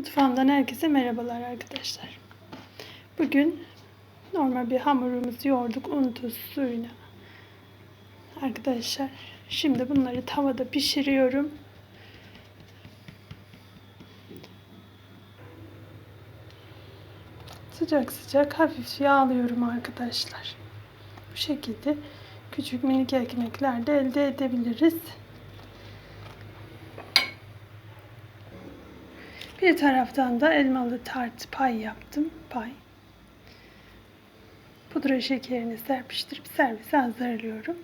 Mutfağımdan herkese merhabalar arkadaşlar. Bugün normal bir hamurumuzu yoğurduk un tuz suyuna. Arkadaşlar şimdi bunları tavada pişiriyorum. Sıcak sıcak hafif yağlıyorum arkadaşlar. Bu şekilde küçük minik ekmekler de elde edebiliriz. Bir taraftan da elmalı tart pay yaptım. Pay. Pudra şekerini serpiştirip servise hazırlıyorum.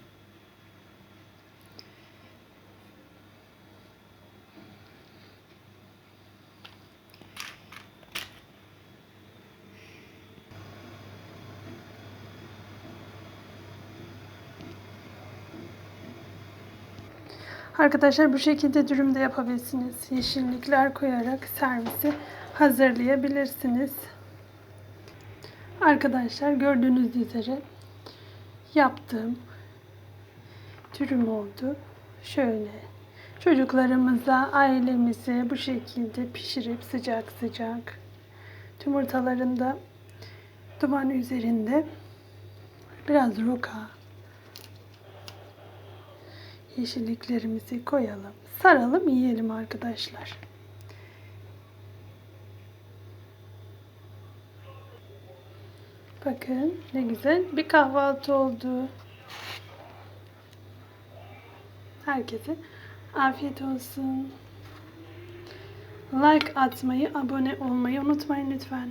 Arkadaşlar bu şekilde dürüm de yapabilirsiniz. Yeşillikler koyarak servisi hazırlayabilirsiniz. Arkadaşlar gördüğünüz üzere yaptığım dürüm oldu. Şöyle çocuklarımıza, ailemize bu şekilde pişirip sıcak sıcak yumurtaların da duman üzerinde biraz roka yeşilliklerimizi koyalım. Saralım yiyelim arkadaşlar. Bakın ne güzel bir kahvaltı oldu. Herkese afiyet olsun. Like atmayı, abone olmayı unutmayın lütfen.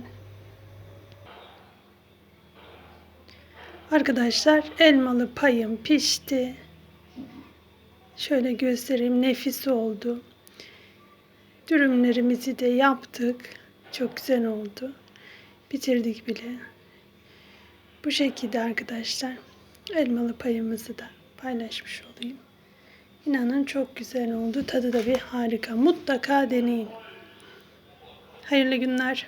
Arkadaşlar elmalı payım pişti. Şöyle göstereyim nefis oldu. Dürümlerimizi de yaptık. Çok güzel oldu. Bitirdik bile. Bu şekilde arkadaşlar elmalı payımızı da paylaşmış olayım. İnanın çok güzel oldu. Tadı da bir harika. Mutlaka deneyin. Hayırlı günler.